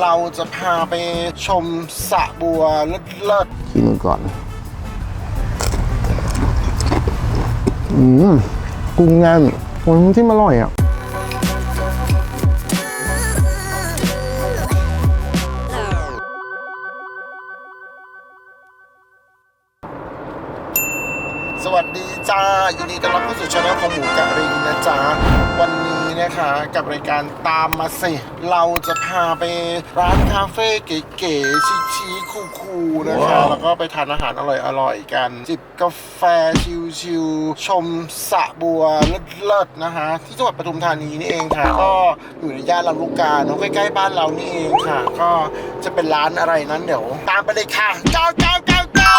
เราจะพาไปชมสระบัวเลิศกินก่อน อืมกุ้งแน่นกุ้งที่อร่อยอะ สวัสดีจ้า ยินดีต้อนรับเข้าสู่ช่องของหมูกะริงนะจ๊ะวันนี้ นะคะกับรายการตามมาสิ เราจะพาไปร้านคาเฟ่เก๋ๆชิคๆคูลๆนะคะ แล้วก็ไปทานอาหารอร่อยๆกัน จิบกาแฟชิลๆชมสระบัวเลิศๆนะคะ ที่จังหวัดปทุมธานีนี่เองค่ะ ก็อยู่ในย่านลำลูกกาเนาะใกล้ๆบ้านเรานี่เองค่ะ ก็จะเป็นร้านอะไรนั้นเดี๋ยว ตามไปเลยค่ะเก้าเก้าเก้าเก้า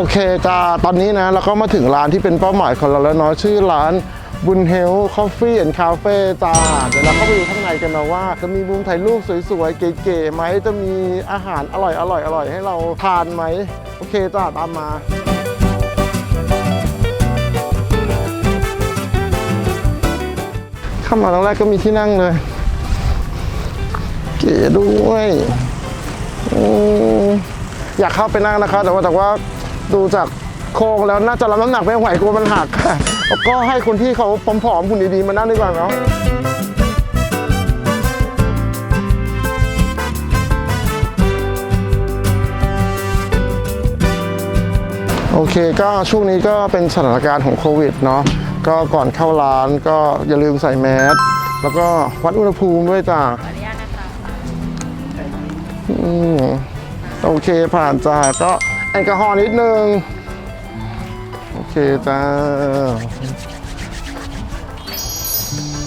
โอเคจ้าตอนนี้นะเราก็มาถึงร้านที่เป็นเป้าหมายของเราแล้วเนาะชื่อร้านบุญเฮลคอฟฟี่แอนด์คาเฟ่จ้า เดี๋ยวเราเข้าไปดูข้างในกันนะว่า จะมีมุมถ่ายรูปสวยๆ เก๋ๆไหม จะมีอาหารอร่อยๆอร่อยให้เราทานไหม โอเคจ้า ตามมาเข้ามาตอนแรกก็มีที่นั่งเลย เก๋ด้วยออยากเข้าไปนั่งนะคะ แต่ว่าแต่ว่า ดูจากโครงแล้วน่าจะรับน้ำหนักไม่ไหวกลัวมันหักค่ะแล้วก็ให้คนที่เขาผอมๆหุ่นดีๆมานั่งดีกว่าเนาะโอเคก็ช่วงนี้ก็เป็นสถานการณ์ของโควิดเนาะก็ก่อนเข้าร้านก็อย่าลืมใส่แมสแล้วก็วัดอุณหภูมิด้วยจ้าอืมโอเคผ่านจ้าก็ แอลกอฮอล์นิดนึง โอเคจ้า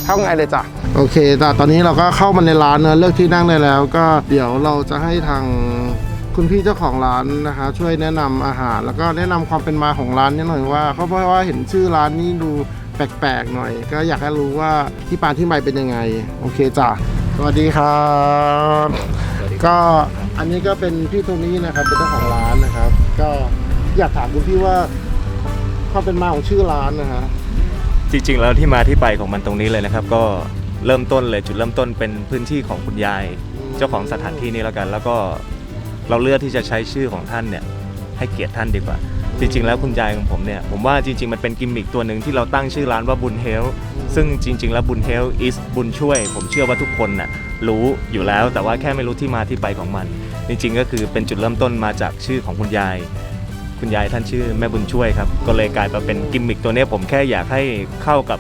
เข้าไงเลยจ้ะโอเคจ้าตอนนี้เราก็เข้ามาในร้านเนอเลือกที่นั่งได้แล้ว ก็เดี๋ยวเราจะให้ทางคุณพี่เจ้าของร้านนะคะ ช่วยแนะนำอาหาร แล้วก็แนะนำความเป็นมาของร้านนิดหน่อยว่าเขาเพราะว่าเห็นชื่อร้านนี้ดูแปลกๆหน่อย ก็อยากให้รู้ว่าที่ปานที่ไปเป็นยังไง โอเคจ้ะ วัสดีครับ ก็อันนี้ก็เป็นพี่โทนี่นะครับ เป็นเจ้าของร้านนะครับ ก็อยากถามคุณพี่ว่าความเป็นมาของชื่อร้านนะฮะจริง ๆ แล้วที่มาที่ไปของมันตรงนี้เลยนะครับ ก็เริ่มต้นเลยจุดเริ่มต้นเป็นพื้นที่ของคุณยาย เจ้าของสถานที่นี้แล้วกัน แล้วก็เราเลือกที่จะใช้ชื่อของท่านเนี่ยให้เกียรติท่านดีกว่า จริง ๆ แล้วคุณยายของผมเนี่ยผมว่าจริง ๆ มันเป็นกิมมิคตัวหนึ่งที่เราตั้งชื่อร้านว่าบุญเฮล ซึ่งจริง ๆ แล้วบุญเฮล is บุญช่วย ผมเชื่อว่าทุกคนน่ะรู้อยู่แล้วแต่ว่าแค่ไม่รู้ที่มาที่ไปของมัน จริง ๆ ก็คือเป็นจุดเริ่มต้นมาจากชื่อของคุณยาย คุณยายท่านชื่อแม่บุญช่วยครับ ก็เลยกลายมาเป็นกิมมิคตัวเนี้ยผมแค่อยากให้เข้ากับ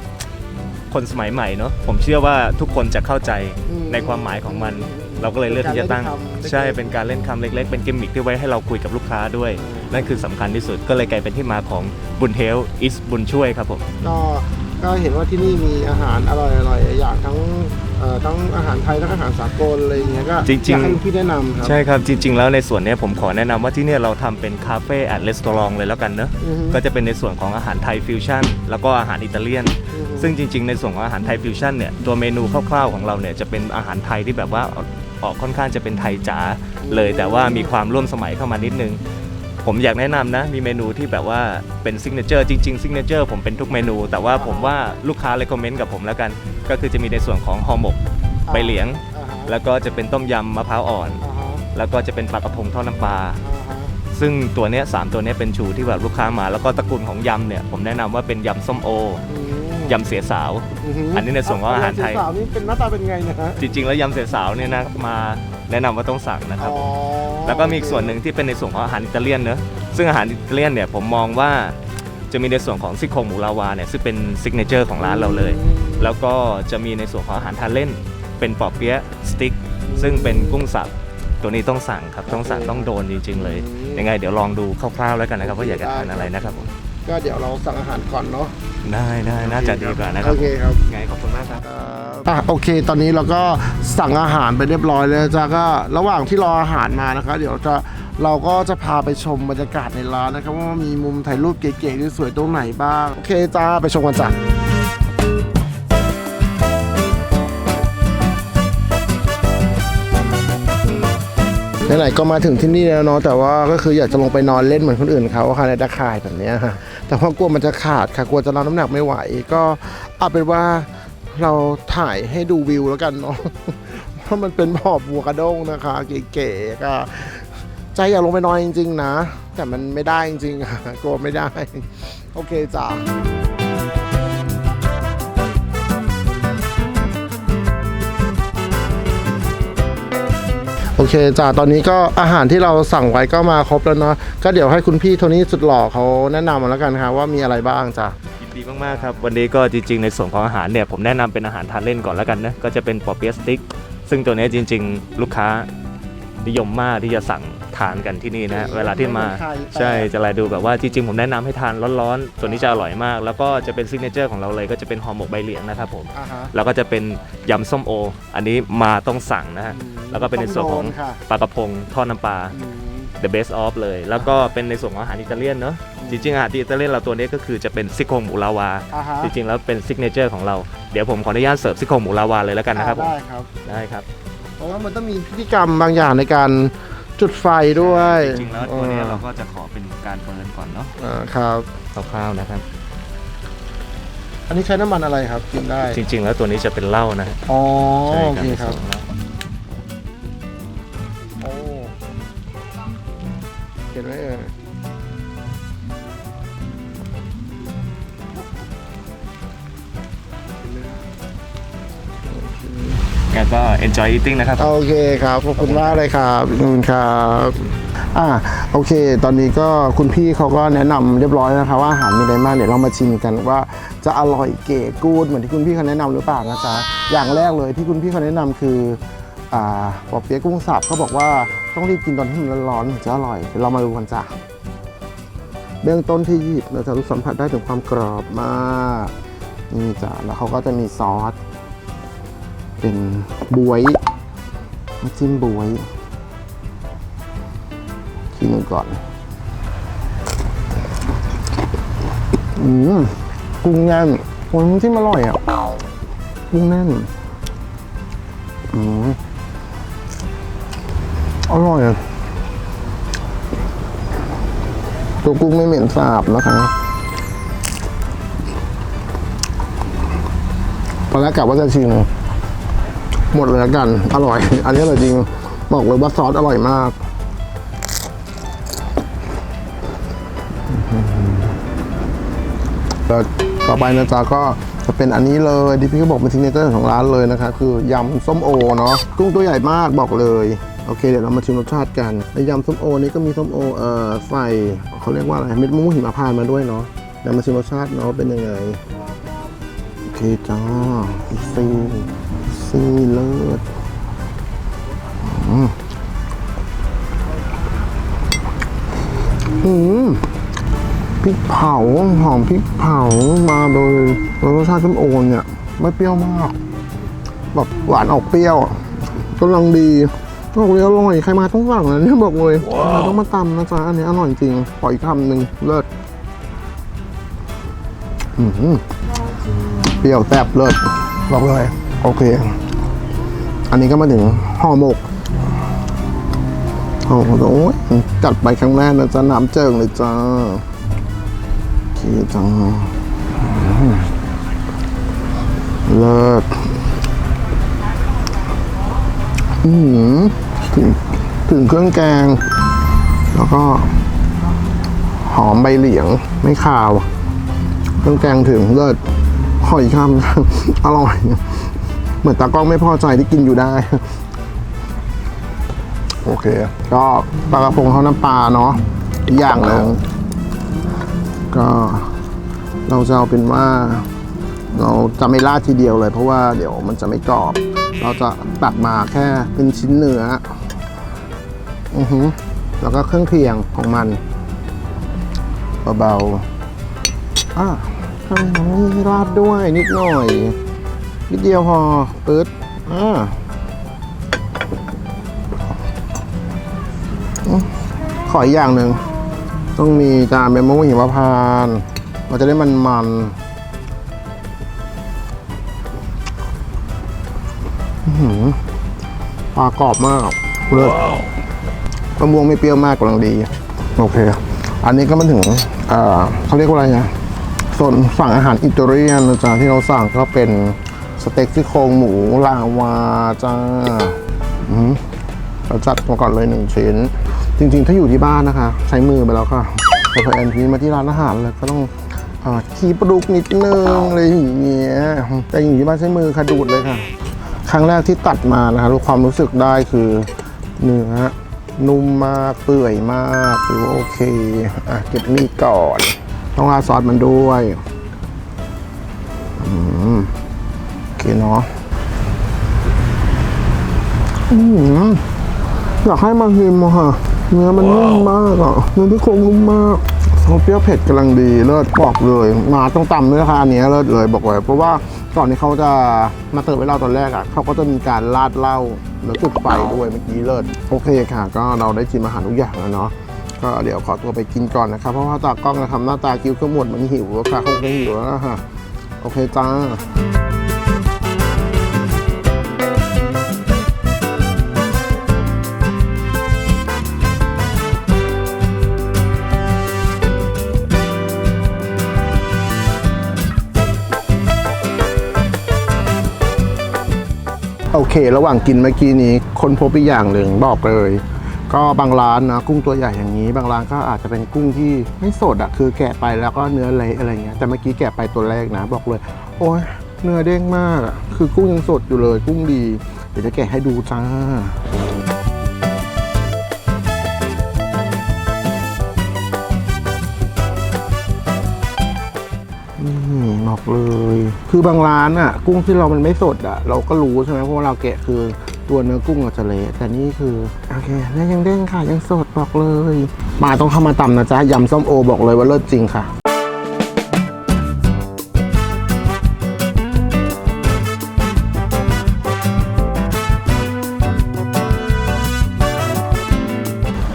คนสมัยใหม่เนาะผมเชื่อว่าทุกคนจะเข้าใจอืมในความหมายของมัน เราก็เลยเลือกที่จะตั้งเป็นการเล่นคำใช่เป็นการเล่นคำเล็ก ๆ เป็นกิมมิคที่ไว้ให้เราคุยกับลูกค้าด้วย นั่นคือสำคัญที่สุดก็เลยกลายเป็นที่มาของบุญเฮลอิสบุญช่วยครับผมก็ ก็เห็นว่าที่นี่มีอาหารอร่อยๆอยอย่างทั้งทั้งอาหารไทยทั้งอาหารสากลอะไรเงี้ยก็จริงๆ อยากให้พี่แนะนำครับใช่ครับ จริง ๆ แล้วในส่วนนี้ผมขอแนะนำว่าที่นี่เราทำเป็นคาเฟ่แอดเลสตอรองเลยแล้วกันเนอะก็จะเป็นในส่วนของอาหารไทยฟิวชั่นแล้วก็อาหารอิตาเลียนซึ่งจริง ๆ ในส่วนของอาหารไทยฟิวชั่นเนี่ยตัวเมนูคร่าวๆของเราเนี่ยจะเป็นอาหารไทยที่แบบว่าออกค่อนข้างจะเป็นไทยจ๋าเลย แต่ว่ามีความร่วมสมัยเข้ามานิดนึง ผมอยากแนะนำนะ มีเมนูที่แบบว่าเป็นซิกเนเจอร์จริงๆซิกเนเจอร์ผมเป็นทุกเมนู แต่ว่าผมว่าลูกค้าเลยคอมเมนต์กับผมแล้วกัน ก็คือจะมีในส่วนของห่อหมกใบเหลียง อ่าฮะแล้วก็จะเป็นต้มยำมะพร้าวอ่อน อ่าฮะแล้วก็จะเป็นปลากระพงทอดน้ำปลา อ่าฮะซึ่งตัวเนี้ยสามตัวเนี้ยเป็นชูที่แบบลูกค้ามา แล้วก็ตระกูลของยำเนี่ยผมแนะนำว่าเป็นยำส้มโออืมยำเสียสาวฮึอันนี้ในส่วนของอาหารไทยสาวนี่เป็นหน้าตาเป็นไงนะฮะจริงๆแล้วยำเสียสาวเนี่ยนะมา แนะนำว่าต้องสั่งนะครับอ๋อแล้วก็มีอีกส่วนหนึ่งที่เป็นในส่วนของอาหารอิตาเลียนเนอะซึ่งอาหารอิตาเลียนเนี่ยผมมองว่าจะมีในส่วนของซี่โครงหมูลาวาเนี่ยซึ่งเป็นซิกเนเจอร์ของร้านเราเลย แล้วก็จะมีในส่วนของอาหารทานเล่น เป็นปอเปี๊ยะสติ๊กซึ่งเป็นกุ้งสับตัวนี้ต้องสั่งครับต้องสั่งต้องโดนจริงๆเลย ยังไงเดี๋ยวลองดูคร่าวๆแล้วกันนะครับว่าอยากจะทานอะไรนะครับผมก็เดี๋ยวเราสั่งอาหารก่อนเนาะได้ได้น่าจะดีกว่านะครัโอบเคครับไงขอบคุณมากครับ อะโอเค ตอนนี้เราก็สั่งอาหารไปเรียบร้อยแล้วจ้าก็ระหว่างที่รออาหารมานะคะเดี๋ยวจะเราก็จะพาไปชมบรรยากาศในร้านนะครับว่ามีมุมถ่ายรูปเก๋ๆสวยๆตรงไหนบ้างโอเคจ้าไปชมกันจ้ะไหนๆก็มาถึงที่นี่แล้วเนาะแต่ว่าก็คืออยากจะลงไปนอนเล่นเหมือนคนอื่นเขาค่ะในตะข่ายแบบนี้ฮะแต่ว่ากลัวมันจะขาดค่ะกลัวจะรับน้ำหนักไม่ไหว ก็เอาเป็นว่า เราถ่ายให้ดูวิวแล้วกันเนาะว่ามันเป็นบ่อบัวกระด้งนะคะ เก๋ๆก็ใจอยากลงไปนอนจริง ๆ นะ แต่มันไม่ได้จริงๆค่ะกลัวไม่ได้ โอเคจ้าโอเคจ้าตอนนี้ก็อาหารที่เราสั่งไว้ก็มาครบแล้วเนาะก็เดี๋ยวให้คุณพี่โทนี่สุดหล่อเขาแนะนำมาแล้วกันครับว่ามีอะไรบ้างจ้ะยิน ดีมากๆครับ วันนี้ก็จริง ๆ ในส่วนของอาหารเนี่ยผมแนะนำเป็นอาหารทานเล่นก่อนแล้วกันนะก็จะเป็นปอเปี๊ยะสติ๊กซึ่งตัวเนี้ยจริง ๆ ลูกค้านิยมมากที่จะสั่งทานกันที่นี่นะเวลาที่มาไข่แปะใช่จะลายดูแบบว่าจริง ๆ ผมแนะนำให้ทานร้อนๆตัวนี้จะอร่อยมาก แล้วก็จะเป็นซิกเนเจอร์ของเราเลยก็จะเป็นห่อหมกใบเหลียงนะครับผม อ่าฮะแล้วก็จะเป็นยำส้มโอ อันนี้มาต้องสั่งนะฮะ แล้วก็เป็นในส่วนของ ต้โดค่ะปลากระพงทอดน้ำปลา อืม the best of เลย แล้วก็เป็นในส่วนของอาหารอิตาเลียนเนาะ จริงๆอาหารอิตาเลียนเราตัวนี้ก็คือจะเป็นซี่โครงหมูลาวา อ่าฮะจริงๆแล้วเป็นซิกเนเจอร์ของเรา เดี๋ยวผมขออนุญาตเสิร์ฟซี่โครงหมูลาวาเลยแล้วกันนะครับผม ได้ครับได้ครับ เพราะว่ามันต้องมีพิธีกรรมบางอย่างในการจุดไฟด้วยจริงๆแล้วตัวนี้เราก็จะขอเป็นการเบิร์นก่อนเนาะอ่าครับ คร่าวๆนะครับ อันนี้ใช้น้ำมันอะไรครับกินได้จริงๆ แล้วตัวนี้จะเป็นเหล้านะฮะอ๋อใช่โอครับเคในครัส่บวนของเหล้า ก็ enjoy eating นะครับ โอเคครับ ขอบคุณมากเลยครับขอบคุณครับอ่าโอเค ตอนนี้ก็คุณพี่เขาก็แนะนำเรียบร้อยนะครับว่าอาหารมีอะไรบ้างเดี๋ยวเรามาชิมกันว่าจะอร่อยเก๋กูดเหมือนที่คุณพี่เขาแนะนำหรือเปล่านะจ๊ะอย่างแรกเลยที่คุณพี่เขาแนะนำคืออ่าปอเปี๊ยะกุ้งสับเขาบอกว่าต้องรีบกินตอนที่มันร้อนๆถึงจะอร่อยเดี๋ยวเรามาดูกันจ้ะ เบื้องต้นที่หยิบเราจะรู้สัมผัสได้ถึงความกรอบมาก นี่จ้ะแล้วเขาก็จะมีซอส เป็นบวยน้ำจิ้มบวยทีหนึ่งก่อน อืมกุ้งแน่นโอ้ยน้ำจิ้มอร่อยอะกุ้งแน่นอืมอร่อยอะตัวกุ้งไม่เหม็นสาบนะคะตอนแรกกะว่าจะชิม หมดเลยละกัน อร่อย อันนี้อร่อยจริง บอกเลยว่าซอสอร่อยมาก ต่อไปนะจ๊ะก็จะเป็นอันนี้เลยที่พี่เขาบอกเป็นซิกเนเจอร์ของร้านเลยนะคะ คือยำส้มโอเนาะกุ้งตัวใหญ่มากบอกเลยโอเคเดี๋ยวเรามาชิมรสชาติกันในยำส้มโอนี้ก็มีส้มโอเอ่อใส่เขาเรียกว่าอะไรเม็ดมะม่วงหิมพานต์มาด้วยเนาะเดี๋ยวมาชิมรสชาติเนาะเป็นยังไงโอเคจ้าซี ซีเลิศอืมอืมพริกเผาหอมพริกเผามาโดยรสชาติส้มโอเนี่ย ไม่เปรี้ยวมากแบบหวานออกเปรี้ยวกำลังดีบอกเลยอร่อยใครมาต้องสั่งนะเนี่ยบอกเลยต้องมาตำนะจ๊ะอันนี้อร่อยจริงขออีกคำหนึ่งเลิศอืมเปรี้ยวแซ่บเลิศบอกเลย โอเค อันนี้ก็มาถึงห่อหมกห่อหมกโอ้ยจัดไปครั้งแรกนะจ๊ะน้ำเจิงเลยจ้าโอเคจ้าอืมเลิศอืมถึงถึงเครื่องแกง แล้วก็ หอมใบเหลียง ไม่คาว เครื่องแกงถึงเลิศขออีกคำอร่อย เหมือนตากล้องไม่พอใจที่กินอยู่ได้ โอเค ก็ปลากระพงเขาน้ำปลาเนาะอีกอย่างหนึงก็ เราจะเอาเป็นว่า เราจะไม่ราดทีเดียวเลย เพราะว่าเดี๋ยวมันจะไม่กรอบ เราจะตัดมาแค่เป็นชิ้นเนื้ออือฮึแล้วก็เครื่องเคียงของมันเบาๆอะข้างหลังมีราดด้วยนิดหน่อย นิดเดียวพอปึ๊ดอ่าอืมขออีกอย่างหนึ่ง ต้องมีจานเป็นมะม่วงหิมพานต์มันจะได้มันมันๆอื้อหือปลากรอบมากเลิศมะม่วงไม่เปรี้ยวมากกำลังดี โอเค อันนี้ก็มาถึงเอ่อเขาเรียกว่าอะไรนะส่วนฝั่งอาหารอิตาเลียนนะจ๊ะที่เราสั่งก็เป็น สเต็กซี่โครงหมูลาวาจ้าอืมเราจัดมาก่อนเลยหนึ่งชิ้น จริง ๆ ถ้าอยู่ที่บ้านนะคะ ใช้มือไปแล้วค่ะแต่พอแอนทีมาที่ร้านอาหารเลยก็ต้องเอ่อคีปลุกนิดนึงอะไรอย่างเงี้ยแต่อยู่ที่บ้านใช้มือค่ะดูดเลยค่ะ ครั้งแรกที่ตัดมานะคะรู้ความรู้สึกได้คือเนื้อนุ่มมากเปื่อยมากถือว่าโอเค อะเก็บมีดก่อน ต้องราดซอสมันด้วย เคเนาะอืมอยากให้มาชิมอะค่ะ เนื้อมันนุ่มมากอะเนื้อที่โครงนุ่มมากซอสเปรี้ยวเผ็ดกำลังดีเลิศบอกเลย มาต้องตำด้วยราคาเนี้ยเลิศเลยบอกเลยเพราะว่าก่อนที่เขาจะมาเติร์ฟให้เราตอนแรกอะเขาก็จะมีการราดเหล้าแล้วจุดไฟด้วยเมื่อกี้เลิศโอเคค่ะ ก็เราได้ชิมอาหารทุกอย่างแล้วเนาะก็เดี๋ยวขอตัวไปกินก่อนนะครับเพราะว่าตากล้องจะทำหน้าตากิ้วขมวดมันหิวแล้วค่ะคงจะหิวแล้วนะฮะโอเคจ้า โอเค ระหว่างกินเมื่อกี้นี้คนพบอีกอย่างหนึ่งบอกเลย ก็บางร้านนะกุ้งตัวใหญ่อย่างนี้ บางร้านก็อาจจะเป็นกุ้งที่ไม่สดอะคือแกะไปแล้วก็เนื้อเละอะไรเงี้ยแต่เมื่อกี้แกะไปตัวแรกนะ บอกเลย โอ้ยเนื้อเด้งมากอะคือกุ้งยังสดอยู่เลยกุ้งดี เดี๋ยวจะแกะให้ดูจ้านี่บอกเลย คือบางร้านอะ กุ้งที่เรามันไม่สดอะ เราก็รู้ใช่ไหมเพราะว่าเราแกะคือตัวเนื้อกุ้งอาจจะเละแต่นี่คือ โอเคเนื้วยังเด้งค่ะ ยังสดบอกเลย มาต้องเข้ามาตำนะจ๊ะยำส้มโอบอกเลยว่าเลิศจริงค่ะ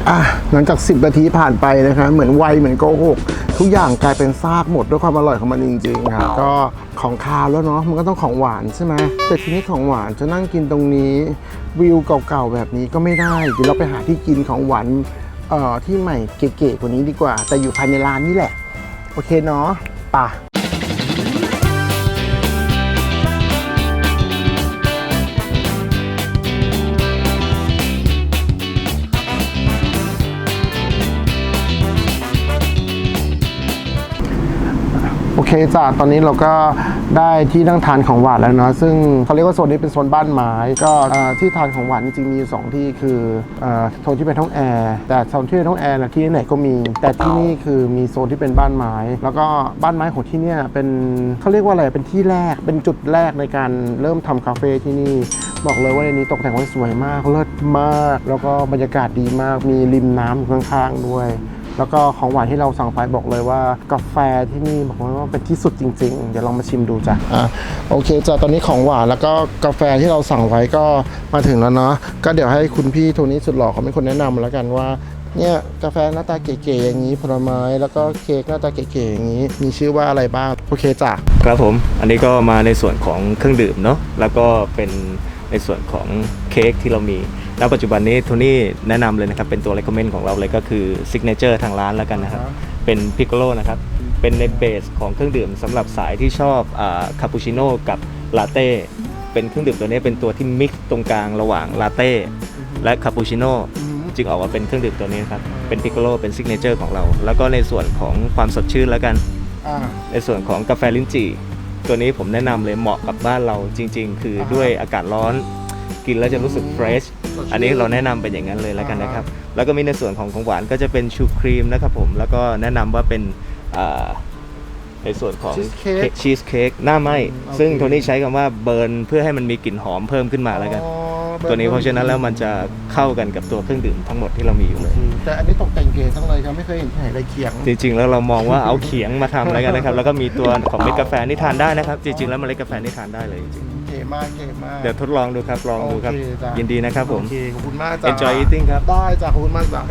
อะหลังจาก 10 นาทีผ่านไปนะคะเหมือนไวเหมือนโกหกทุกอย่างกลายเป็นซากหมดด้วยความอร่อยของมันจริงๆค่ะก็ของคาวแล้วเนาะมันก็ต้องของหวานใช่ไหมแต่ทีนี้ของหวานจะนั่งกินตรงนี้วิวเก่าๆแบบนี้ก็ไม่ได้เดี๋ยวเราไปหาที่กินของหวานเอ่อที่ใหม่เก๋ๆกว่านี้ดีกว่า แต่อยู่ภายในร้านนี่แหละ โอเคเนาะป่ะ เคจ้ะตอนนี้เราก็ได้ที่นั่งทานของหวานแล้วเนาะซึ่งเขาเรียกว่าโซนนี้เป็นโซนบ้านไม้ ก็ที่ทานของหวานจริงๆมีอยู่สองที่คือเอ่อโซนที่เป็นห้องแอร์แต่โซนที่เป็นห้องแอร์นะที่ไหนก็มี แต่ที่นี่คือมีโซนที่เป็นบ้านไม้ แล้วก็บ้านไม้ของที่เนี่ยเป็นเขาเรียกว่าอะไรเป็นที่แรกเป็นจุดแรกในการเริ่มทำคาเฟ่ที่นี่บอกเลยว่าในนี้ตกแต่งไว้สวยมากเลิศมาก แล้วก็บรรยากาศดีมากมีริมน้ำอยู่ข้างๆด้วย แล้วก็ของหวานที่เราสั่งไปบอกเลยว่ากาแฟที่นี่บอกเลยว่าเป็นที่สุดจริง ๆ เดี๋ยวลองมาชิมดูจ้ะอะโอเคจ้ะตอนนี้ของหวานแล้วก็กาแฟที่เราสั่งไว้ก็มาถึงแล้วเนาะก็เดี๋ยวให้คุณพี่โทนี่สุดหล่อเขาเป็นคนแนะนำแล้วกันว่าเนี่ยกาแฟหน้าตาเก๋ๆอย่างนี้ผลไม้แล้วก็เค้กหน้าตาเก๋ๆอย่างนี้ มีชื่อว่าอะไรบ้างโอเคจ้ะ ครับผม อันนี้ก็มาในส่วนของเครื่องดื่มเนาะ แล้วก็เป็นในส่วนของเค้กที่เรามี แล้วปัจจุบันนี้โทนี่แนะนำเลยนะครับ เป็นตัว recommend ของเราเลยก็คือ signature ทางร้านแล้วกันนะครับ เป็นพิกโ o นะครับ เป็นในเบสของเครื่องดื่มสำหรับสายที่ชอบคาปูชิโน่กับลาเต้เป็นเครื่องดื่มตัวนี้เป็นตัวที่มิกซ์ตรงกลางระหว่างลาเต้และคาปูชิโน่จึงออกมาเป็นเครื่องดื่มตัวนี้นะครับ เป็นพิกโ o เป็นซิกเนเจอร์ของเรา แล้วก็ในส่วนของความสดชื่นแล้วกันอ่าในส่วนของกาแฟลิ้นจี่ ตัวนี้ผมแนะนำเลยเหมาะกับบ้านเราจริง ๆ คืออาฮะด้วยอากาศร้อน กินแล้วจะรู้สึกเฟรชสดชื่นอันนี้เราแนะนำเป็นอย่างนั้นเลยแล้วกันนะครับอ่าแล้วก็มีในส่วนของของหวานก็จะเป็นชูครีมนะครับผมแล้วก็แนะนำว่าเป็นอ่าในส่วนของ Cheesecake ชีสเค้กหน้าไหมอืมโอเคซึ่งโทนี่ใช้คำว่าเบิร์นเพื่อให้มันมีกลิ่นหอมเพิ่มขึ้นมาแล้วกันอ๋อตัวนี้เพราะฉะนั้นแล้วมันจะเข้ากันกับตัวเครื่องดื่มทั้งหมดที่เรามีอยู่เลย แต่อันนี้ตกแต่งเก๋ทั้งเลยครับไม่เคยเห็นที่ไหนเลยเคียง จริงๆแล้วเรามองว่าเอาเขียงมาทำแล้วกันนะครับ แล้วก็มีตัวของเม็ดกาแฟนี่ทานได้นะครับ จริงๆแล้วเมล็ดกาแฟนี่ทานได้เลยจริงเก๋มากเก๋มากๆเดี๋ยวทดลองดูครับ ลองดูครับ โอเคจ้ะ ยินดีนะครับผม โอเคขอบคุณมากจ้ะ enjoy eating ครับ ได้จ้ะขอบคุณมากจ้ะ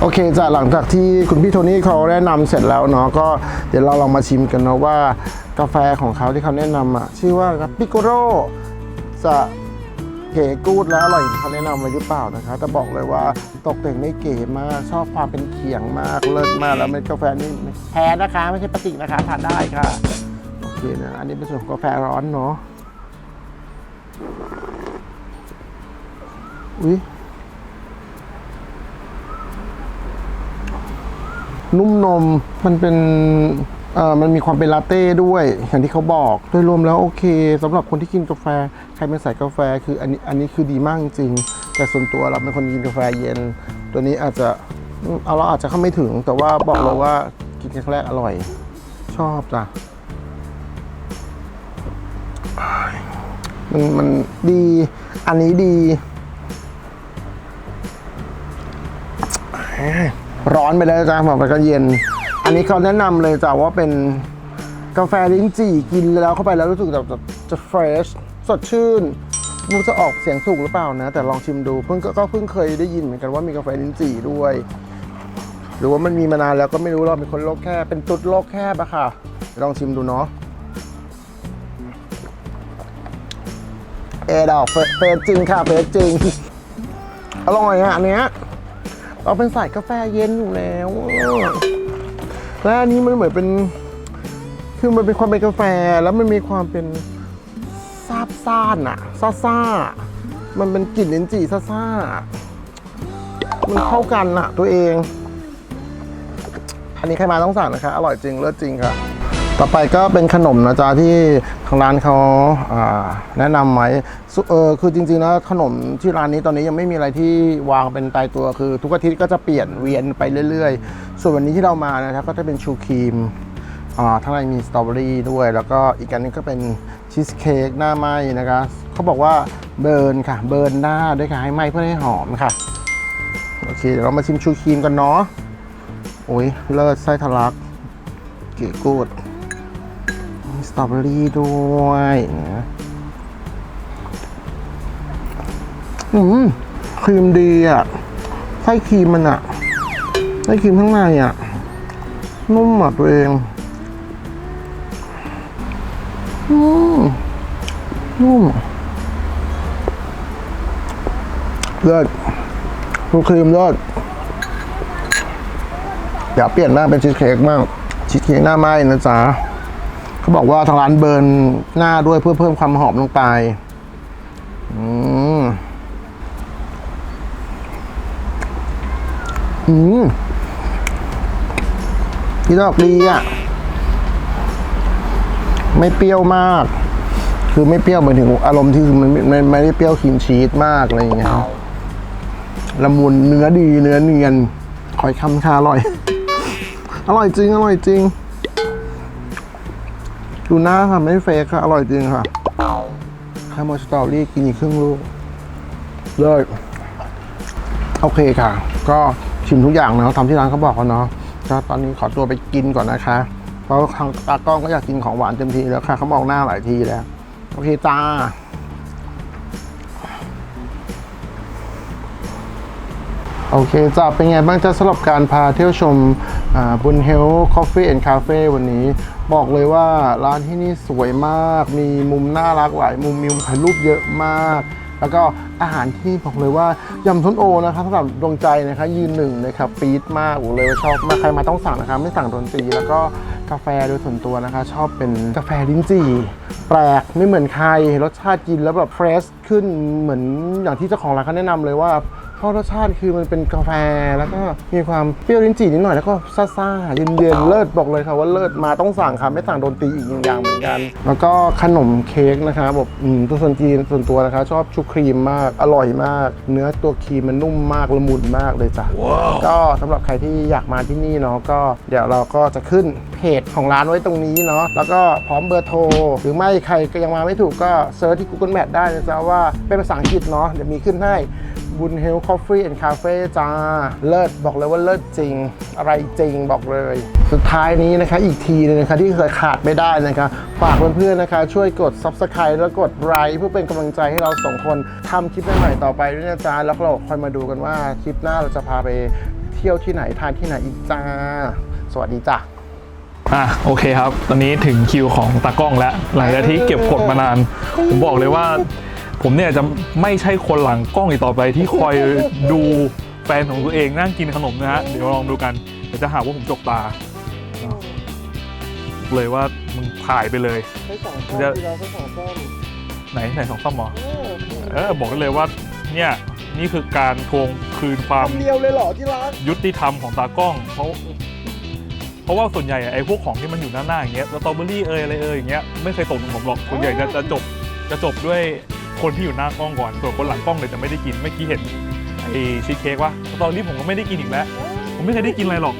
โอเคจ้ะหลังจากที่คุณพี่โทนี่เขาแนะนำเสร็จแล้วเนาะก็เดี๋ยวเราลองมาชิมกันเนาะว่ากาแฟของเขาที่เขาแนะนำอะชื่อว่าปิโกโรจะเก๋กูดและอร่อยอย่างที่เขาแนะนำไว้หรือเปล่านะคะแต่บอกเลยว่าตกแต่งได้เก๋มากชอบความเป็นเขียงมากเลิศมากแล้วเม็ดกาแฟนี่แท้นะคะ ไม่ใช่ปฏิกนะคะทานได้ค่ะโอเคนะอันนี้เป็นส่วนของกาแฟร้อนเนาะ อุ้ยนุ่มนมมันเป็นเอ่อมันมีความเป็นลาเต้ด้วย อย่างที่เขาบอกโดยรวมแล้วโอเคสำหรับคนที่กินกาแฟ ใครเป็นสายกาแฟคืออันนี้อันนี้คือดีมากจริง แต่ส่วนตัวเราเป็นคนกินกาแฟเย็น ตัวนี้อาจจะเอาเราอาจจะเข้าไม่ถึง แต่ว่าบอกเลยว่ากินครั้งแรกอร่อย ชอบจ้ะ มันมันดี อันนี้ดี ร้อนไปแล้วจ้าบอกไปก็เย็น อันนี้เขาแนะนำเลยจ้ะว่าเป็นกาแฟลิ้นจี่กินแล้วเข้าไปแล้วรู้สึกแบบจะเฟรชสดชื่นไมูจะออกเสียงถูกหรือเปล่านะ แต่ลองชิมดูเพิ่งก็ก็เพิ่งเคยได้ยินเหมือนกันว่ามีกาแฟลิ้นจี่ด้วย หรือว่ามันมีมานานแล้วก็ไม่รู้เราเป็นคนโลกแคบเป็นตุ๊ดโลกแคบอะค่ะ ลองชิมดูเนาะ เอดอกเฟสจริงค่ะเฟสจริง อร่อยอะอันเนี้ยเราเป็นสายกาแฟเย็นอยู่แล้วและอันนี้มันเหมือนเป็น คือมันเป็นความเป็นกาแฟแล้วมันมีความเป็นซาบซ่านอะซาซ่า มันเป็นกลิ่นลิ้นจี่ซาซ่า มันเข้ากันอะตัวเอง อันนี้ใครมาต้องสั่งนะคะ อร่อยจริง เลิศจริงค่ะ ต่อไปก็เป็นขนมนะจ๊ะที่ทางร้านเขาาแนะนำไว้เออคือจริงๆแล้วขนมที่ร้านนี้ตอนนี้ยังไม่มีอะไรที่วางเป็นตายตัวคือ ทุกอาทิตย์ก็จะเปลี่ยนเวียนไปเรื่อยๆ ส่วนวันนี้ที่เรามานะครับก็จะเป็นชูครีมอ่าข้งในมีสตรอเบอรี่ด้วย แล้วก็อีกอันนึงก็เป็นชีสเค้กหน้าไหม้นะคะเขาบอกว่าเบิร์นค่ะ เบิร์นหน้าด้วยค่ะให้ไหม้เพื่อให้หอมค่ะโอเคเดี๋ยวเรามาชิมชูครีมกันเนาะโอ้ยเลิศไส้ทะลักเก๋กูด ตรอเบอรี่ด้วยนะอืมครีมดีอะไส้ครีมมันอะไส้ครีมข้างในอะ นุ่มอะตัวเองอืมนุ่มเลิศลูกครีมเลิศเดี๋ยวเปลี่ยนหน้าเป็นชีสเค้กบ้างชีสเค้กหน้าไม้นะจ๊ะ เขาบอกว่าทางร้านเบิร์นหน้าด้วยเพื่อเพิ่มความหอมลงไป อืมอืมที่ดอกดีอะ ไม่เปรี้ยวมาก คือไม่เปรี้ยวหมายถึงอารมณ์ที่คือมันไม่ไม่ได้เปรี้ยวครีมชีสมากอะไรอย่างเงี้ยละมุนเนื้อดีเนื้อเนียนขอยคำชาอร่อย อร่อยจริง อร่อยจริง ดูหน้าค่ะไม่เฟกค่ะ อร่อยจริงค่ะข้าวมอสตอรี่กินอีกครึ่งลูกเลยโอเคค่ะ ก็ชิมทุกอย่างเนาะทำที่ร้านเขาบอกเนาะก็ตอนนี้ขอตัวไปกินก่อนนะคะ เพราะทางตากล้องก็อยากกินของหวานเต็มทีแล้วค่ะเขามองหน้าหลายทีแล้ว โอเคจ้าโอเคจ้าเป็นไงบ้างจ้าสำหรับการพาเที่ยวชมบุญเฮลคอฟฟี่แอนด์คาเฟ่วันนี้ บอกเลยว่าร้านที่นี่สวยมาก มีมุมน่ารักหลายมุมมีมุมถ่ายรูปเยอะมาก แล้วก็อาหารที่นี่บอกเลยว่ายำส้นโอนะครับสำหรับดวงใจนะคะยืนหนึ่งนะครับปี๊ดมากบอกเลยว่าชอบมากใครมาต้องสั่งนะคะ ไม่สั่งดนตรีแล้วก็กาแฟโดยส่วนตัวนะคะ ชอบเป็นกาแฟลิ้นจี่ แปลกไม่เหมือนใครรสชาติกินแล้วแบบเฟรชขึ้นเหมือนอย่างที่เจ้าของร้านเขาแนะนำเลยว่า เพราะรสชาติคือมันเป็นกาแฟแล้วก็มีความเปรี้ยวลิ้นจี่นิดหน่อยแล้วก็ซ่าๆเย็นๆเลิศบอกเลยค่ะว่าเลิศมาต้องสั่งค่ะไม่สั่งโดนตีอีกอย่างเหมือนกัน แล้วก็ขนมเค้กนะคะแบบอืมตัวส่วนจีนส่วนตัวนะคะชอบชุบครีมมากอร่อยมาก เนื้อตัวครีมมันนุ่มมากละมุนมากเลยจ้ะก็สำหรับใครที่อยากมาที่นี่เนาะก็เดี๋ยวเราก็จะขึ้นเพจของร้านไว้ตรงนี้เนาะแล้วก็พร้อมเบอร์โทร หรือไม่ใครก็ยังมาไม่ถูกก็เซิร์ชที่ Google Map ได้นะจ๊ะว่าเป็นภาษาอังกฤษเนาะเดี๋ยวมีขึ้นให้ บุญเฮลคอฟฟี่แอนด์คาเฟ่จ้า เลิศบอกเลยว่าเลิศจริง อะไรจริงบอกเลย สุดท้ายนี้นะคะ อีกทีนึงนะคะ ที่เคยขาดไม่ได้นะคะ ฝากเพื่อนๆนะคะ ช่วยกด Subscribe แล้วกดไลค์เพื่อเป็นกำลังใจให้เราสองคนทำคลิปใหม่ๆต่อไปด้วยนะจ๊ะแล้วเราคอยมาดูกันว่าคลิปหน้าเราจะพาไปเที่ยวที่ไหนทานที่ไหนอีกจ้า สวัสดีจ้ะอะโอเคครับ ตอนนี้ถึงคิวของตากล้องแล้ว หลังจากที่เก็บกดมานาน ผมบอกเลยว่า ผมเนี่ยจะไม่ใช่คนหลังกล้องอีกต่อไปที่คอยดูแฟนของตัวเองนั่งกินขนมนะฮะ เดี๋ยวลองดูกัน เดี๋ยวจะหาว่าผมจกตา เลยว่ามึงถ่ายไปเลย ให้สองเดี๋ส้ยวมเราให้สองส้มไหนไหนสองซ่อมหมอเออบอกได้เลยว่าเนี่ยนี่คือการทวงคืนความ คำเดียวเลยเหรอที่รักยุติธรรมของตากล้อง เพราะเพราะว่าส่วนใหญ่อะไอ้พวกของที่มันอยู่หน้าหน้าอย่างเงี้ยสตรอเบอรี่เอยอะไรเอยอย่างเงี้ยไม่เคยตกถึงผมหรอกส่วนใหญ่จะจะจบจะจบด้วย คนที่อยู่หน้ากล้องก่อนส่วนคนหลังกล้องเลยจะไม่ได้กินเมื่อกี้เห็นไอ้ชีสเค้กวะตอนนี้ผมก็ไม่ได้กินอีกแล้ว ผมไม่เคยได้กินอะไรหรอก